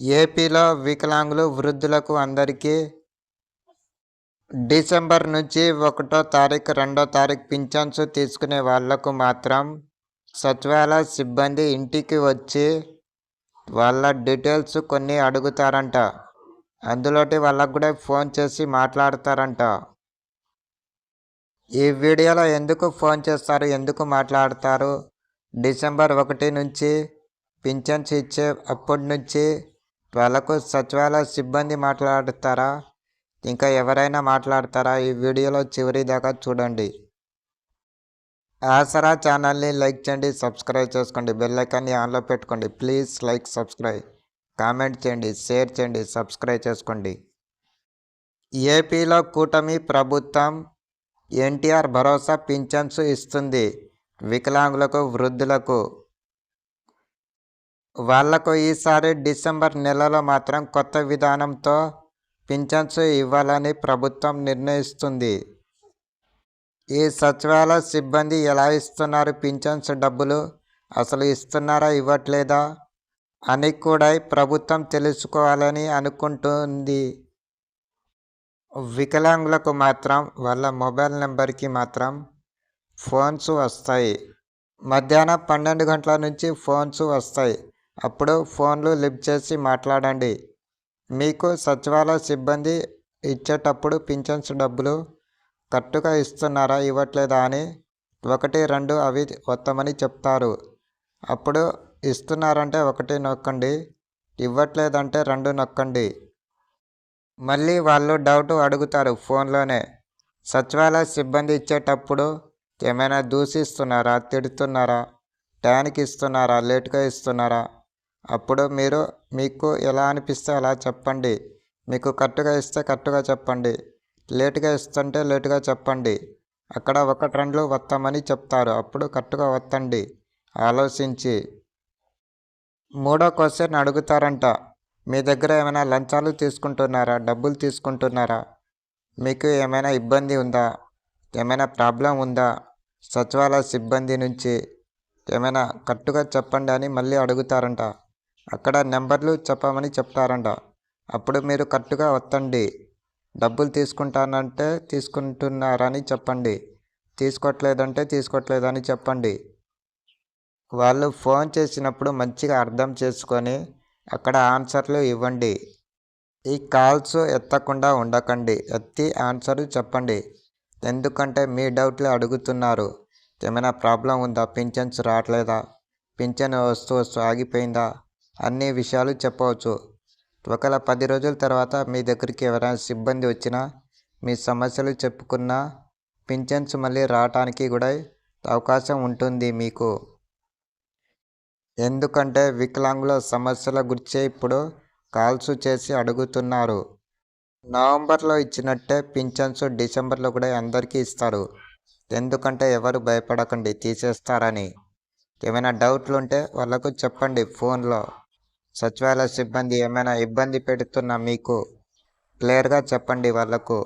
ఏపీలో వికలాంగులు వృద్ధులకు అందరికీ డిసెంబర్ నుంచి ఒకటో తారీఖు రెండో తారీఖు పింఛన్స్ తీసుకునే వాళ్ళకు మాత్రం సచివాలయ సిబ్బంది ఇంటికి వచ్చి వాళ్ళ డీటెయిల్స్ కొన్ని అడుగుతారంట. అందులోటి వాళ్ళకు కూడా ఫోన్ చేసి మాట్లాడతారంట. ఈ వీడియోలో ఎందుకు ఫోన్ చేస్తారు ఎందుకు మాట్లాడతారు? డిసెంబర్ ఒకటి నుంచి పింఛన్స్ ఇచ్చే అప్పటి నుంచి వాళ్ళకు సచివాలయ సిబ్బంది మాట్లాడతారా? ఇంకా ఎవరైనా మాట్లాడతారా? ఈ వీడియోలో చివరి దాకా చూడండి. ఆసరా ఛానల్ని లైక్ చేయండి సబ్స్క్రైబ్ చేసుకోండి బెల్ ఐకాన్ని ఆన్లో పెట్టుకోండి. ప్లీజ్ లైక్ సబ్స్క్రైబ్ కామెంట్ చేయండి షేర్ చేయండి సబ్స్క్రైబ్ చేసుకోండి. ఏపీలో కూటమి ప్రభుత్వం ఎన్టీఆర్ భరోసా పింఛన్స్ ఇస్తుంది. వికలాంగులకు వృద్ధులకు వాళ్ళకు ఈసారి డిసెంబర్ నెలలో మాత్రం కొత్త విధానంతో పింఛన్స్ ఇవ్వాలని ప్రభుత్వం నిర్ణయిస్తుంది. ఈ సచివాలయ సిబ్బంది ఎలా ఇస్తున్నారు? పింఛన్స్ డబ్బులు అసలు ఇస్తున్నారా? ఇవ్వట్లేదా? అని కూడా ప్రభుత్వం తెలుసుకోవాలని అనుకుంటుంది. వికలాంగులకు మాత్రం వాళ్ళ మొబైల్ నెంబర్కి మాత్రం ఫోన్స్ వస్తాయి. మధ్యాహ్నం పన్నెండు గంటల నుంచి ఫోన్స్ వస్తాయి. అప్పుడు ఫోన్లు లిఫ్ట్ చేసి మాట్లాడండి. మీకు సచివాలయ సిబ్బంది ఇచ్చేటప్పుడు పింఛన్స్ డబ్బులు కరెక్ట్గా ఇస్తున్నారా ఇవ్వట్లేదా అని ఒకటి రెండు అవి వస్తామని చెప్తారు. అప్పుడు ఇస్తున్నారంటే ఒకటి నొక్కండి ఇవ్వట్లేదంటే రెండు నొక్కండి. మళ్ళీ వాళ్ళు డౌట్ అడుగుతారు ఫోన్లోనే. సచివాలయ సిబ్బంది ఇచ్చేటప్పుడు ఏమైనా దూషిస్తున్నారా తిడుతున్నారా టైంకి ఇస్తున్నారా లేట్గా ఇస్తున్నారా? అప్పుడు మీరు మీకు ఎలా అనిపిస్తే అలా చెప్పండి. మీకు కరెక్ట్గా ఇస్తే కరెక్ట్గా చెప్పండి. లేటుగా ఇస్తుంటే లేటుగా చెప్పండి. అక్కడ ఒకటి రెండు వస్తామని చెప్తారు. అప్పుడు కరెక్ట్గా వత్తండి. ఆలోచించి. మూడో క్వశ్చన్ అడుగుతారంట. మీ దగ్గర ఏమైనా లంచాలు తీసుకుంటున్నారా? డబ్బులు తీసుకుంటున్నారా? మీకు ఏమైనా ఇబ్బంది ఉందా? ఏమైనా ప్రాబ్లం ఉందా? సచివాలయ సిబ్బంది నుంచి ఏమైనా కట్టుగా చెప్పండి అని మళ్ళీ అడుగుతారంట. అక్కడ నెంబర్లు చెప్పమని చెప్తారంట. అప్పుడు మీరు కరెక్ట్గా వత్తండి. డబ్బులు తీసుకుంటానంటే తీసుకుంటున్నారని చెప్పండి. తీసుకోవట్లేదంటే తీసుకోవట్లేదని చెప్పండి. వాళ్ళు ఫోన్ చేసినప్పుడు మంచిగా అర్థం చేసుకొని అక్కడ ఆన్సర్లు ఇవ్వండి. ఈ కాల్స్ ఎత్తకుండా ఉండకండి. ఎత్తి ఆన్సర్ చెప్పండి. ఎందుకంటే మీ డౌట్లు అడుగుతున్నారు. ఏమైనా ప్రాబ్లం ఉందా? పింఛన్స్ రావట్లేదా? పింఛన్ వస్తూ వస్తూ ఆగిపోయిందా అన్ని విషయాలు చెప్పవచ్చు. ఒకవేళ పది రోజుల తర్వాత మీ దగ్గరికి ఎవరైనా సిబ్బంది వచ్చినా మీ సమస్యలు చెప్పుకున్నా పింఛన్స్ మళ్ళీ రావటానికి కూడా అవకాశం ఉంటుంది మీకు. ఎందుకంటే వికలాంగుల సమస్యల గురించే ఇప్పుడు కాల్స్ చేసి అడుగుతున్నారు. నవంబర్లో ఇచ్చినట్టే పింఛన్స్ డిసెంబర్లో కూడా అందరికీ ఇస్తారు. ఎందుకంటే ఎవరు భయపడకండి తీసేస్తారని. ఏమైనా డౌట్లు ఉంటే వాళ్ళకు చెప్పండి ఫోన్లో. సచివాలయ సిబ్బంది ఏమైనా ఇబ్బంది పెడుతున్నా మీకు? క్లియర్గా చెప్పండి వాళ్ళకు.